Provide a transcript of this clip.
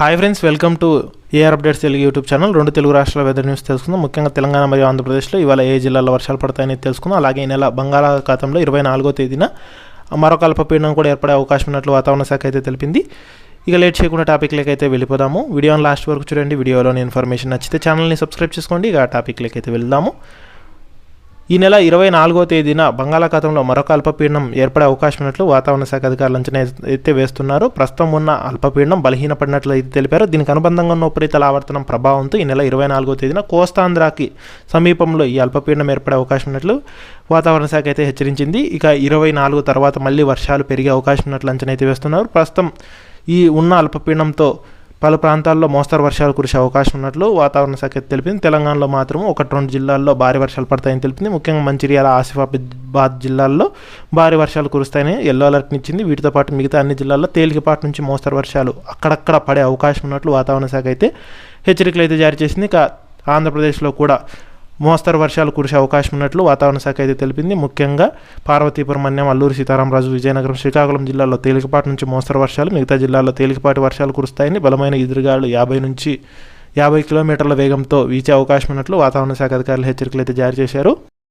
Hi friends welcome to AR updates Telugu YouTube channel రెండు తెలుగు రాష్ట్రాల weather news తెలుసుకుందాం. ముఖ్యంగా తెలంగాణ మరియు ఆంధ్రప్రదేశ్లో ఇవాళ ఏ జిల్లాలో వర్షాలు పడతాయని తెలుసుకుందాం. అలాగే ఈ నెల బంగాళాఖాతంలో ఇరవై నాలుగో తేదీన మరొక అల్పపీడనం కూడా ఏర్పడే అవకాశం ఉన్నట్లు వాతావరణ శాఖ అయితే తెలిపింది. ఇక లేట్ చేయకుండా టాపిక్లకి అయితే వెళ్ళిపోదాము. వీడియోని లాస్ట్ వరకు చూడండి. వీడియోలోని ఇన్ఫర్మేషన్ నచ్చితే ఛానల్ని సబ్స్క్రైబ్ చేసుకోండి. ఇక టాపిక్లకి అయితే వెళ్దాము. ఈ నెల ఇరవై నాలుగో తేదీన బంగాళాఖాతంలో మరొక అల్పపీడనం ఏర్పడే అవకాశం ఉన్నట్లు వాతావరణ శాఖ అధికారులు అంచనా అయితే వేస్తున్నారు. ప్రస్తుతం ఉన్న అల్పపీడనం బలహీనపడినట్లు అయితే తెలిపారు. దీనికి అనుబంధంగా ఉన్న ఉపరితల ఆవర్తనం ప్రభావంతో ఈ నెల ఇరవై నాలుగో తేదీన కోస్తాంధ్రాకి సమీపంలో ఈ అల్పపీడనం ఏర్పడే అవకాశం ఉన్నట్లు వాతావరణ శాఖ అయితే హెచ్చరించింది. ఇక ఇరవై నాలుగు తర్వాత మళ్ళీ వర్షాలు పెరిగే అవకాశం ఉన్నట్లు అంచనా అయితే వేస్తున్నారు. ప్రస్తుతం ఈ ఉన్న అల్పపీడనంతో పలు ప్రాంతాల్లో మోస్తరు వర్షాలు కురిసే అవకాశం ఉన్నట్లు వాతావరణ శాఖ తెలిపింది. తెలంగాణలో మాత్రం ఒకటి రెండు జిల్లాల్లో భారీ వర్షాలు పడతాయని తెలిపింది. ముఖ్యంగా మంచిర్యాల ఆసిఫాబాద్ జిల్లాల్లో భారీ వర్షాలు కురుస్తాయని ఎల్లో అలర్ట్ ఇచ్చింది. వీటితో పాటు మిగతా అన్ని జిల్లాల్లో తేలికపాటి నుంచి మోస్తరు వర్షాలు అక్కడక్కడ పడే అవకాశం ఉన్నట్లు వాతావరణ శాఖ అయితే హెచ్చరికలు అయితే జారీ చేసింది. ఇక ఆంధ్రప్రదేశ్లో కూడా మోస్తరు వర్షాలు కురిసే అవకాశం ఉన్నట్లు వాతావరణ శాఖ అయితే తెలిపింది. ముఖ్యంగా పార్వతీపురం అన్యం అల్లూరు సీతారామరాజు విజయనగరం శ్రీకాకుళం జిల్లాలో తేలికపాటి నుంచి మోస్తరు వర్షాలు మిగతా జిల్లాల్లో తేలికపాటి వర్షాలు కురుస్తాయని బలమైన ఎదురుగాలు యాభై నుంచి యాభై కిలోమీటర్ల వేగంతో వీచే అవకాశం ఉన్నట్లు వాతావరణ శాఖ అధికారులు హెచ్చరికలు అయితే జారీ చేశారు.